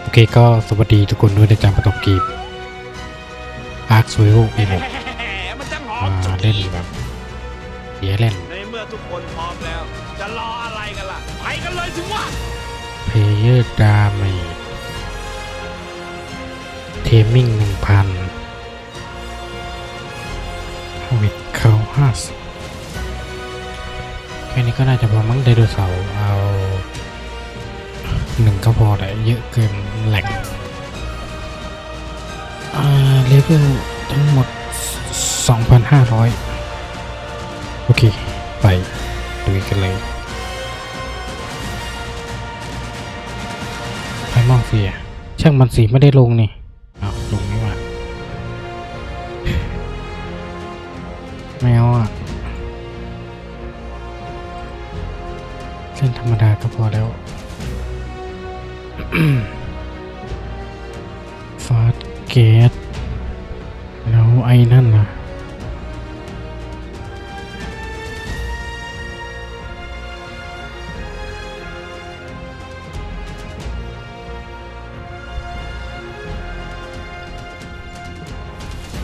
โอเคก็สวัสดีทุกคนด้วยในจำประตบกีบอาร์คสวิลปีหกแหมมันจังหอมามจุดเล่นแบบเดียเล่นในเมื่อทุกคนพร้อมแล้ว จะรออะไรกันล่ะ ไปกันเลยสิวะเพลเยอร์ดาเมจเทมิ่งหนึ่งพันวิดเขาห้าสิบแค่นี้ก็น่าจะพอมั้งไดโนเสาร์เอา หนึ่งก็พอแต่เยอะเกินแหลกอ่าเลเวลทั้งหมด 2,500 โอเค ไปดูกันเลยไพมองเสีย ช่างมันสีไม่ได้ลงนี่อ้าวลงนี่ว่าไม่เอาอะเส้นธรรมดาก็พอแล้ว ฟาดเกตแล้วไอ้นั่นนะ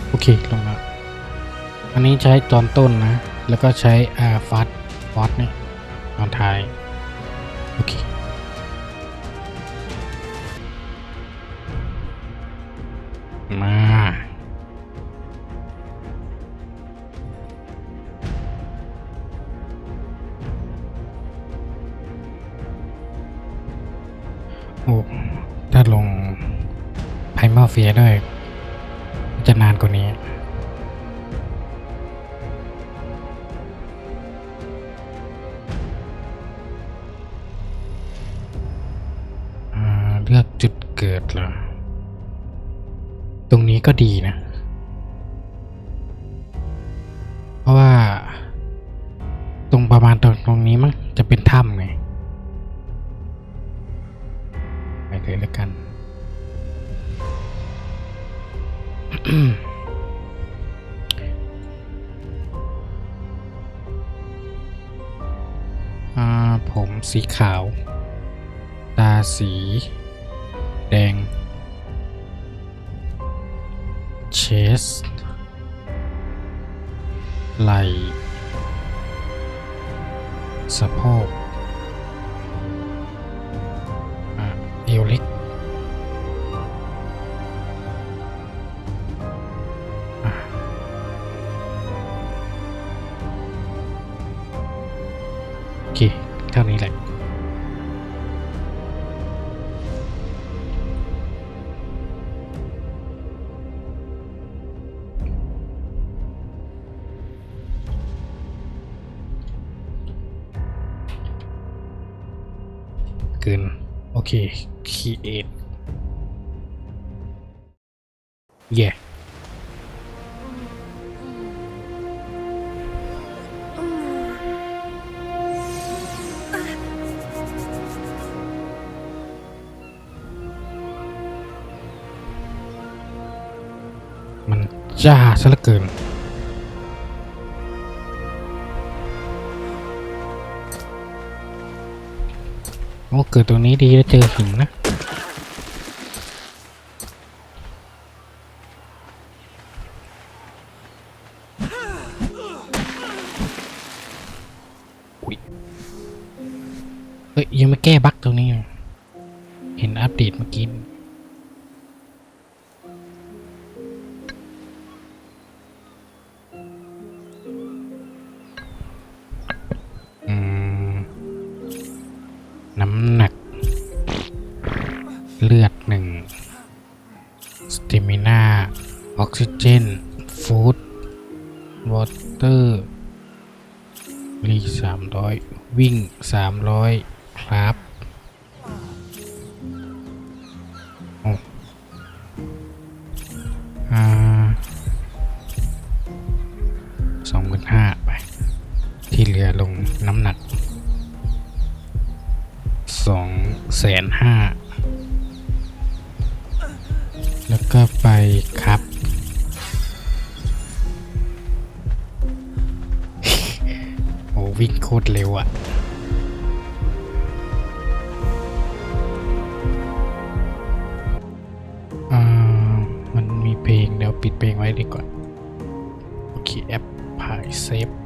โอเคลงแล้ว อันนี้ใช้ตอนต้นนะ แล้วก็ใช้อาฟาดฟาดเนี่ยตอนท้ายานกว่านี้ เลือกจุดเกิดเหรอ ตรงนี้ก็ดีนะ เพราะว่า ตรงประมาณตรงตรงนี้มั้งจะเป็นถ้ำ สีขาว ตาสี แดง เชส ไหล สะโพก เท่านี้แหละเกินโอเค create เจ้าซะเหลือเกินโอ้เกิดตรงนี้ดีแล้วเจอหินนะ ห้าไป ที่เหลือลงน้ำหนักสองแสนห้าแล้วก็ไปครับโอ้วิ่งโคตรเร็วอะ่ะมันมีเพลงเดี๋ยวปิดเพลงไว้ดีกว่า พ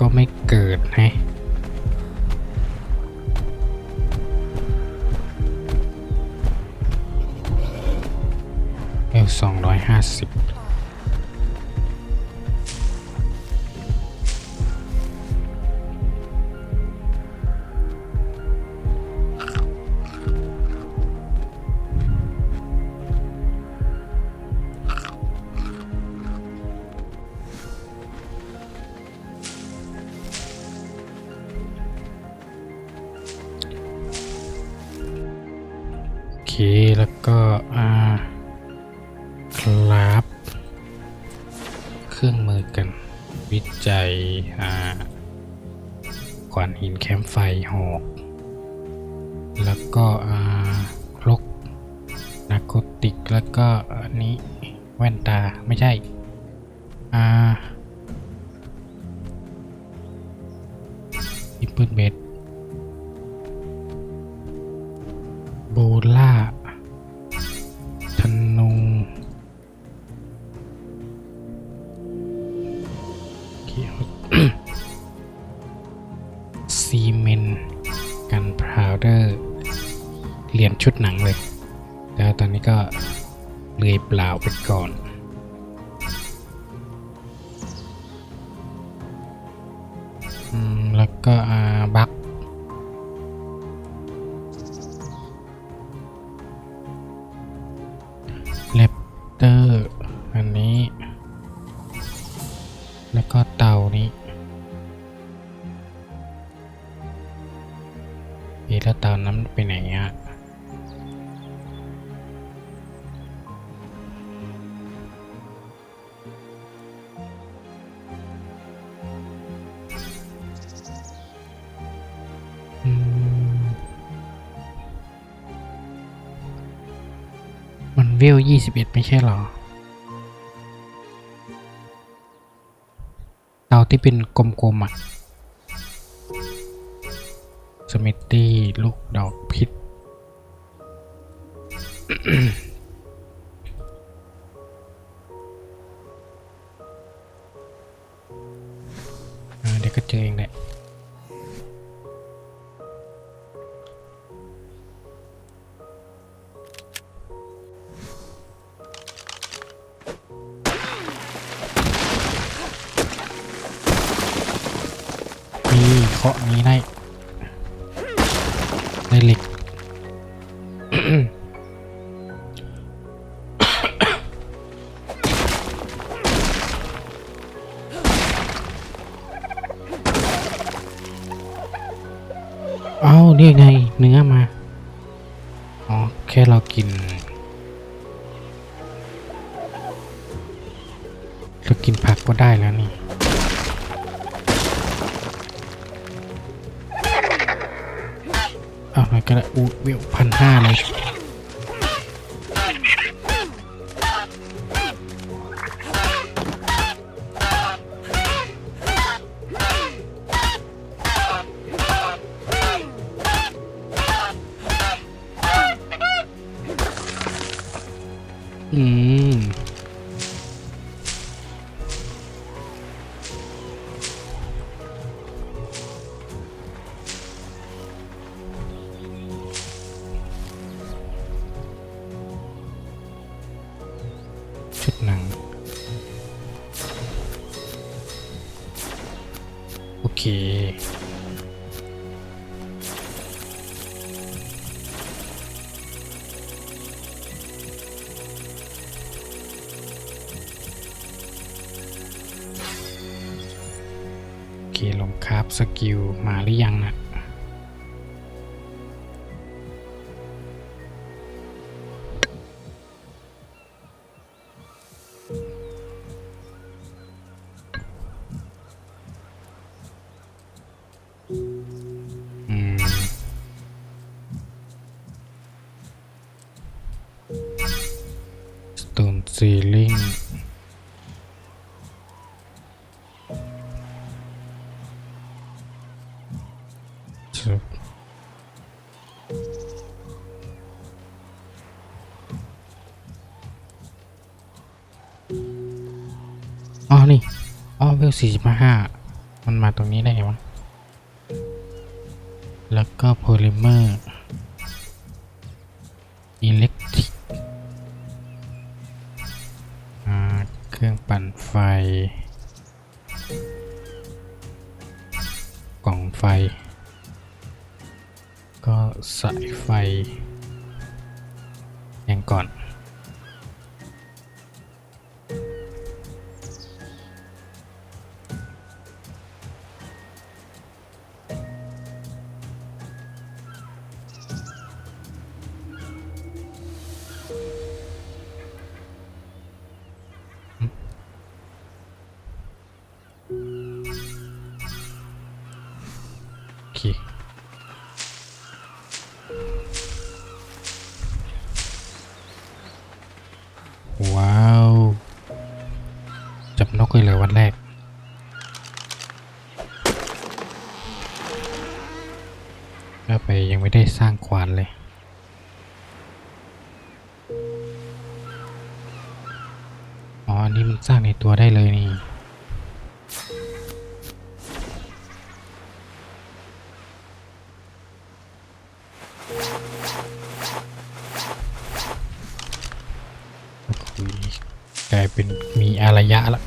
ก็ไม่เกิดนะเอลสองร้อยห้าสิบ ขวานหินแคมไฟหอกแล้วก็อาครกนาโคติกแล้วก็อันนี้แว่นตาไม่ใช่อ่าอิปเปิลเบดโบล่า ชุดหนังเลยแล้วตอนนี้ก็เลื่อยเปล่าไปก่อนแล้วก็อาบักเลปเตอร์อันนี้ แล้วก็เตานี้เอ๊ะแล้วเตานั้นไปไหนอะ เวลยี่สิบเอ็ดไม่ใช่หรอ เตาที่เป็นกลมๆอะ สมิตตี้ลูกดอกพิษ เดี๋ยวก็เจอเอง เคาะนี้ได้ได้เหล็กเอานี่ไงเนื้อมา อ๋อ แค่เรากิน เรากินผักก็ได้แล้วนี่ ก็ได้อูวิวพันห้าเลยอืม กิลมาหรือยังนะซีลิง สี่สิบห้ามันมาตรงนี้ได้ไงวะ แล้วก็โพลิเมอร์ บนแรก ก็ไปยังไม่ได้สร้างควานเลยอ๋ออันนี้มันสร้างในตัวได้เลยนี่คุยกลายเป็นมีอารยะละ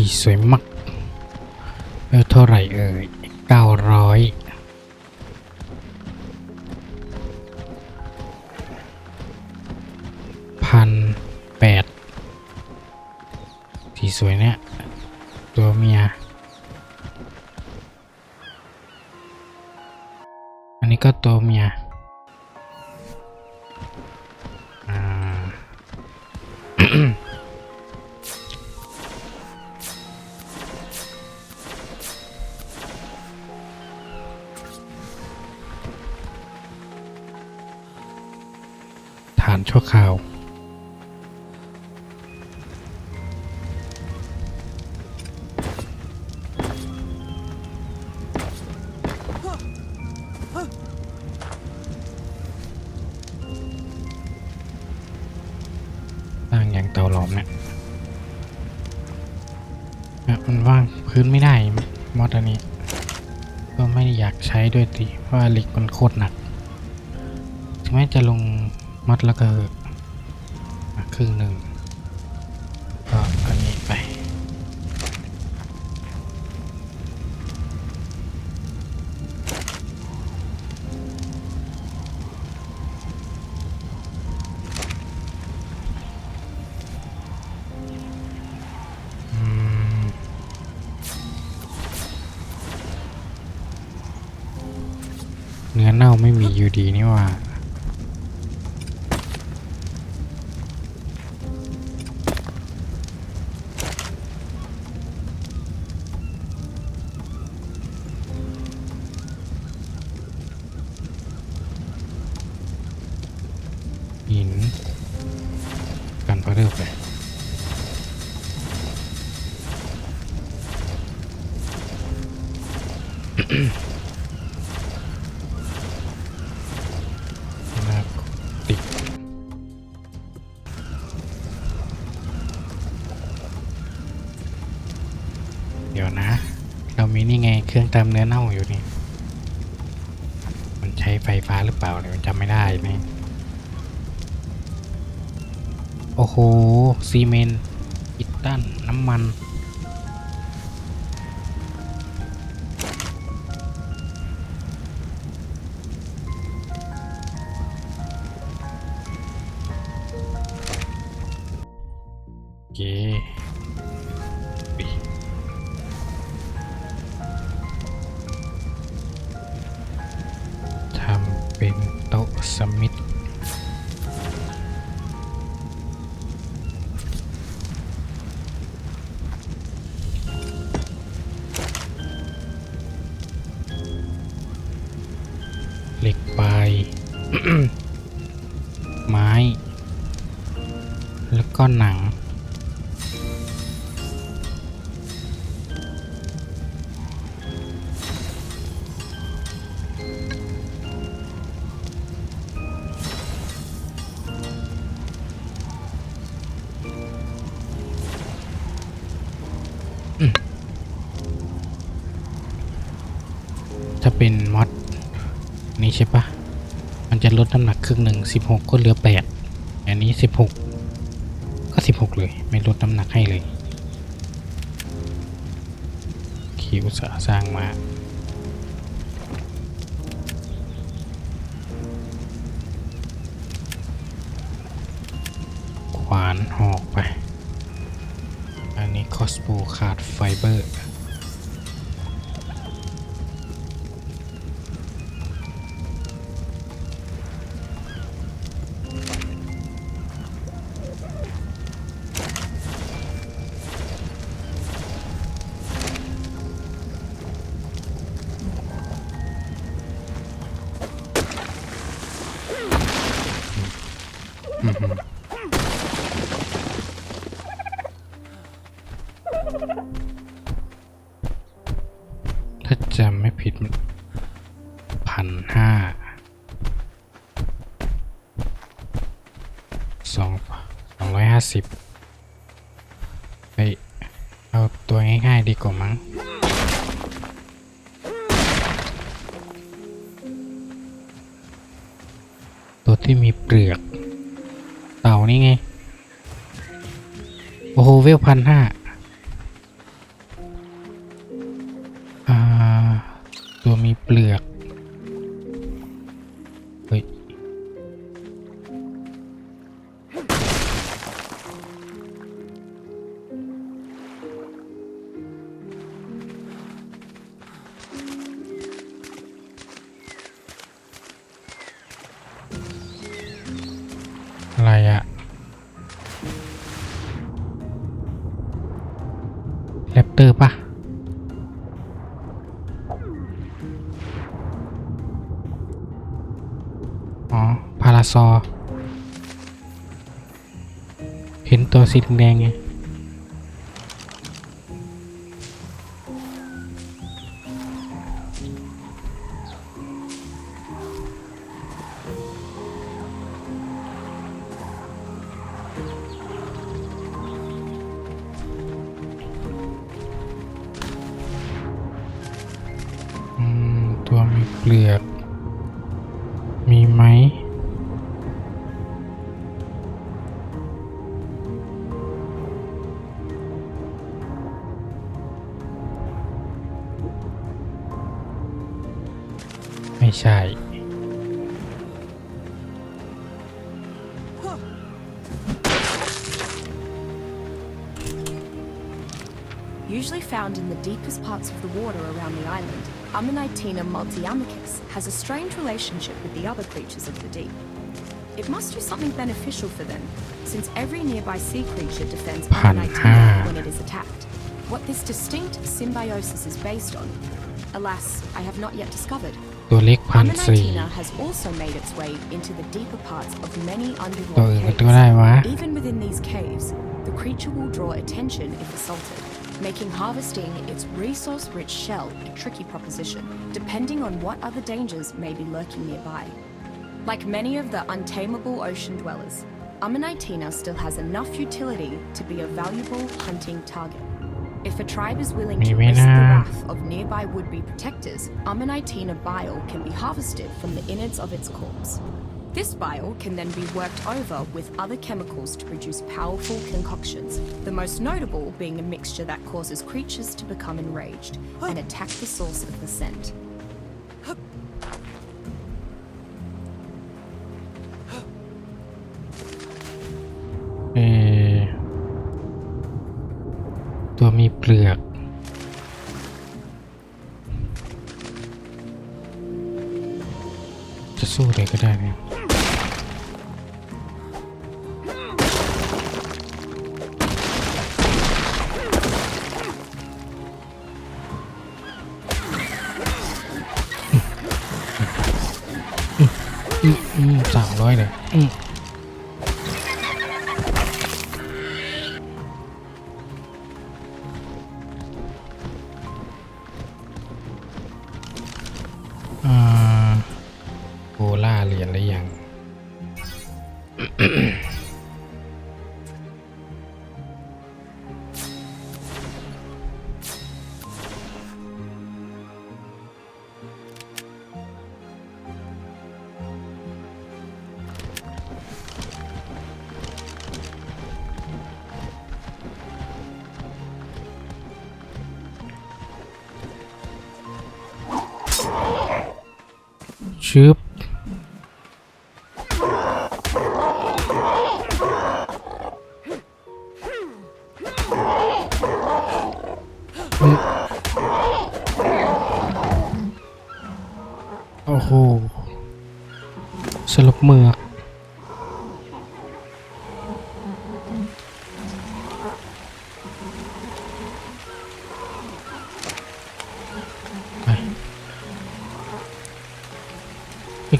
สีสวยมากเออเท่าไหร่เอ่ยเก้าร้อยพันแปดสีสวยเนี่ย ตัวเมีย อันนี้ก็ตัวเมีย สร้างอย่างเตาหลอมเนี่ยมันว่างพื้นไม่ได้มอดอันนี้ ก็ไม่อยากใช้ด้วยติเพราะว่าเหล็กมันโคตรหนักถึงแม้จะลงมอดแล้วก็ครึ่งหนึ่งก็อัน อยู่ดีนี่หว่าหินกันพระเริบเลย เครื่องเติมเนื้อเน่าอยู่นี่ มันใช้ไฟฟ้าหรือเปล่าเนี่ยมันจำไม่ได้นี่โอ้โห ซีเมนต์อิตตันน้ำมันโอเค แล้วก็หนัง ถ้าเป็นมอดนี้ใช่ปะมันจะลดน้ำหนักครึ่งหนึ่งสิบหกก็เหลือแปดอันนี้สิ 16 เลย ไม่ลดน้ำหนักให้เลยคิวสาสร้างมาขวานหอกไป อันนี้คอสโ o ขาดไฟเบอร์ จำไม่ผิดพันห้าสองสองร้อยห้าสิบไปเอาตัวง่ายๆดีกว่ามั้งตัวที่มีเปลือก เต่านี่ไง โอ้โหเวลพันห้า เปลือกเฮ้ยอะไรอะแรปเตอร์ปะ ซอ เห็นตัวสีแดงไง Usually found in the deepest parts of the water around the island, Ammonitina multiamicus has a strange relationship with the other creatures of the deep. It must do something beneficial for them, since every nearby sea creature defends Ammonitina when it is attacked. What this distinct symbiosis is based on, alas, I have not yet discovered. Ammonitina has also made its way into the deeper parts of many underwater caves. Even within these caves, the creature will draw attention if assaulted making harvesting its resource rich shell a tricky proposition, depending on what other dangers may be lurking nearby. Like many of the untamable ocean dwellers, Ammonitena still has enough utility to be a valuable hunting target. If a tribe is willing to risk the wrath of nearby would-be protectors, Amanitina bile can be harvested from the innards of its corpse. This bile can then be worked over with other chemicals to produce powerful concoctions, the most notable being a mixture that causes creatures to become enraged and attack the source of the scent. เออตัวมีเปลือก จะสู้เลยก็ได้นะ รียนหรือยัง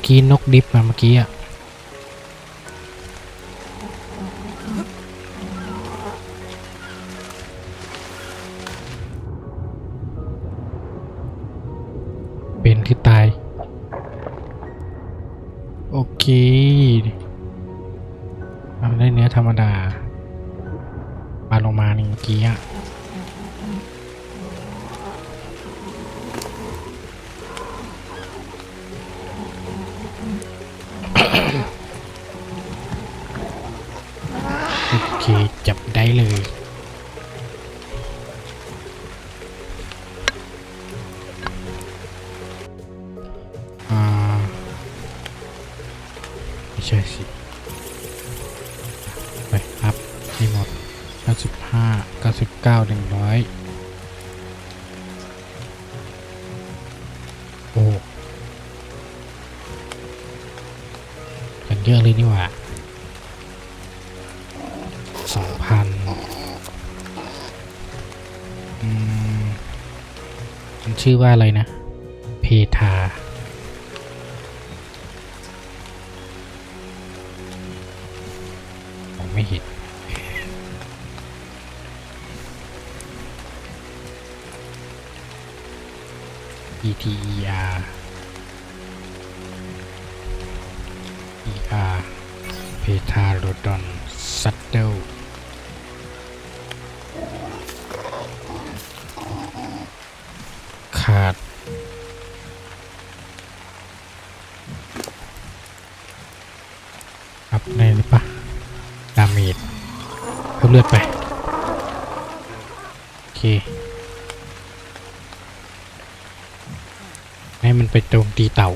กี้นกดิฟมาเมื่อกี้อะ ไม่ใช่สิไปอัพให้หมด 95 99 100 โอ้กันเยอะเลยนี่หว่าสองพันอืมมันชื่อว่าอะไรนะ เพทา เพิ่มเลือดไป โอเค ให้มันไปโจมตีเต่า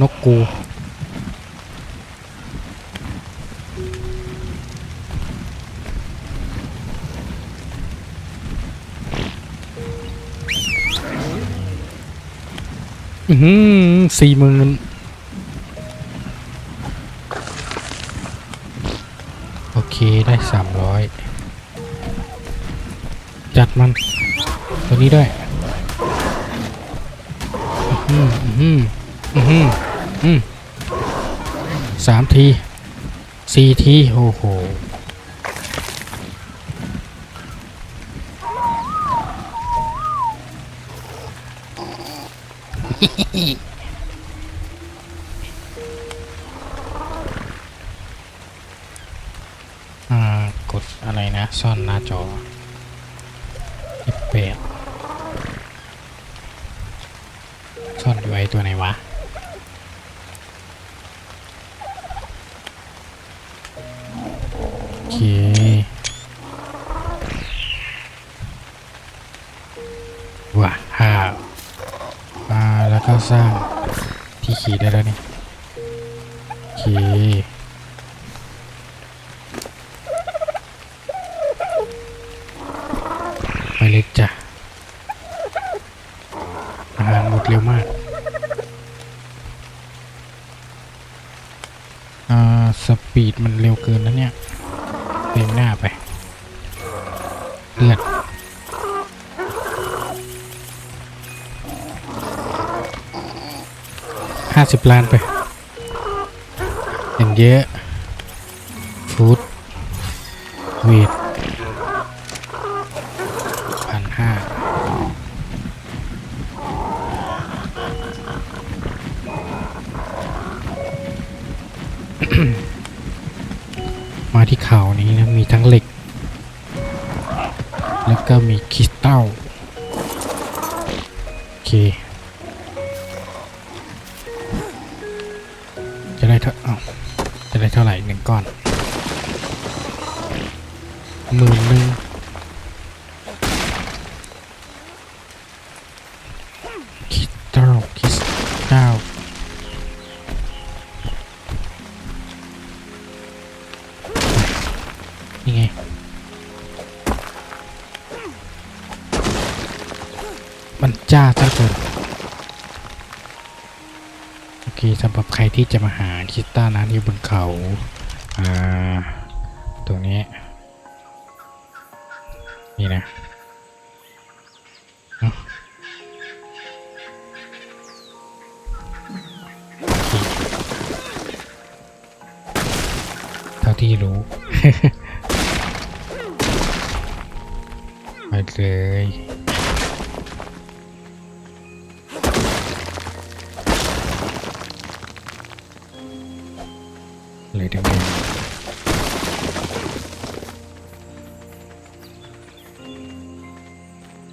นกกู หือสี่หมื่นโอเคได้สามร้อยจัดมันตัวนี้ด้วยอือหืออือหืออือหืออืมสามทีสี่ทีโอ้โห อีกกดอะไรนะ ซ่อนหน้าจออีเปลี่ยนซ่อนไอตัวไหนวะ เร็วมาก อ่า สปีดมันเร็วเกินนะเนี่ยเลียงหน้าไปเลือดห้าสิบล้านไปอย่างเยอะ ฟูดเวท ก็มีคริสตัลโอเค จะได้เท่าจะได้เท่าไหร่หนึ่งก้อนหมื่นหนึ่ง ที่จะมาหาคิตต้านะที่บนเขา อ่า ตรงนี้ นี่นะ เลยดึงๆ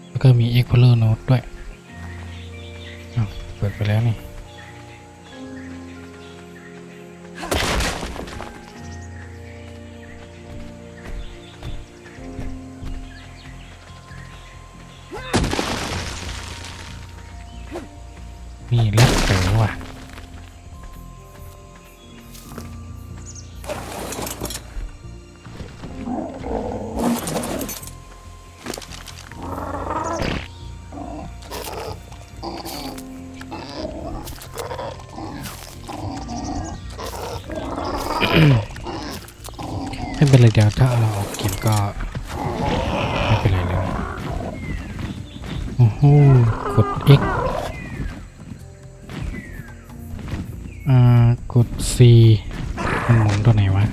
แล้วก็มี Explorer Note ด้วย เปิดไปแล้วนี่ เป็นไรเดี๋ยวถ้าเราออกเกมก็ไม่เป็นไรเลยโอ้โหกด X อ่ากด C มันหมุนตัวไหนวะ